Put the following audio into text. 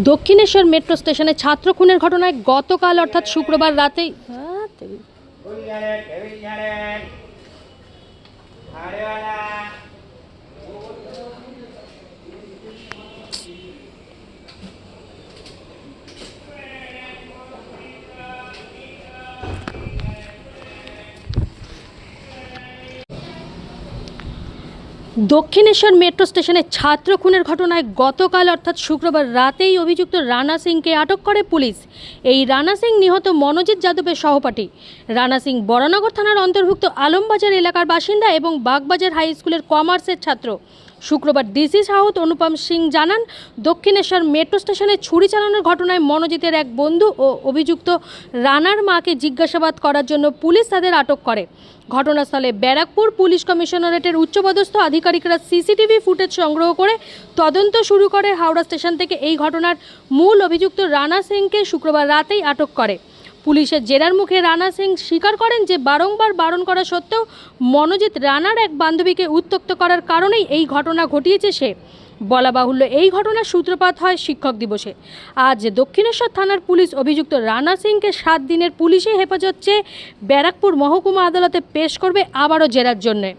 Dakshineswar metro স্টেশনে ছাত্র খুনের ঘটনায় গতকাল অর্থাৎ শুক্রবার রাতেই। আহ, দক্ষিণেশ্বর মেট্রো স্টেশনে ছাত্র খুনের ঘটনায় গতকাল অর্থাৎ শুক্রবার রাতেই অভিযুক্ত রানা সিংকে আটক করে পুলিশ। এই রানা সিং নিহত মনোজিৎ যাদবের সহপাঠী। রানা সিং বরানগর থানার অন্তর্ভুক্ত আলমবাজার এলাকার বাসিন্দা এবং বাগবাজার হাই স্কুলের কমার্সের ছাত্র। শুক্রবার ডিসি সাউথ অনুপম সিং জানান, দক্ষিণেশ্বর মেট্রো স্টেশনে ছুরি চালানোর ঘটনায় মনোজিতের এক বন্ধু ও অভিযুক্ত রানার মাকে জিজ্ঞাসাবাদ করার জন্য পুলিশ তাদের আটক করে। ঘটনাস্থলে ব্যারাকপুর পুলিশ কমিশনারেটের উচ্চপদস্থ আধিকারিকরা সিসিটিভি ফুটেজ সংগ্রহ করে তদন্ত শুরু করে হাওড়া স্টেশন থেকে। এই ঘটনার মূল অভিযুক্ত রানা সিংকে শুক্রবার রাতেই আটক করে। পুলিশের জেরার মুখে রানা সিং স্বীকার করেন যে বারংবার বারণ করা সত্ত্বেও মনোজিৎ রানার এক বান্ধবীকে উত্তক্ত করার কারণেই এই ঘটনা ঘটিয়েছে সে। বলা বাহুল্য, এই ঘটনার সূত্রপাত হয় শিক্ষক দিবসে। আজ দক্ষিণেশ্বর থানার পুলিশ অভিযুক্ত রানা সিংকে সাত দিনের পুলিশি হেফাজত চেয়ে ব্যারাকপুর মহকুমা আদালতে পেশ করবে আবারও জেরার জন্যে।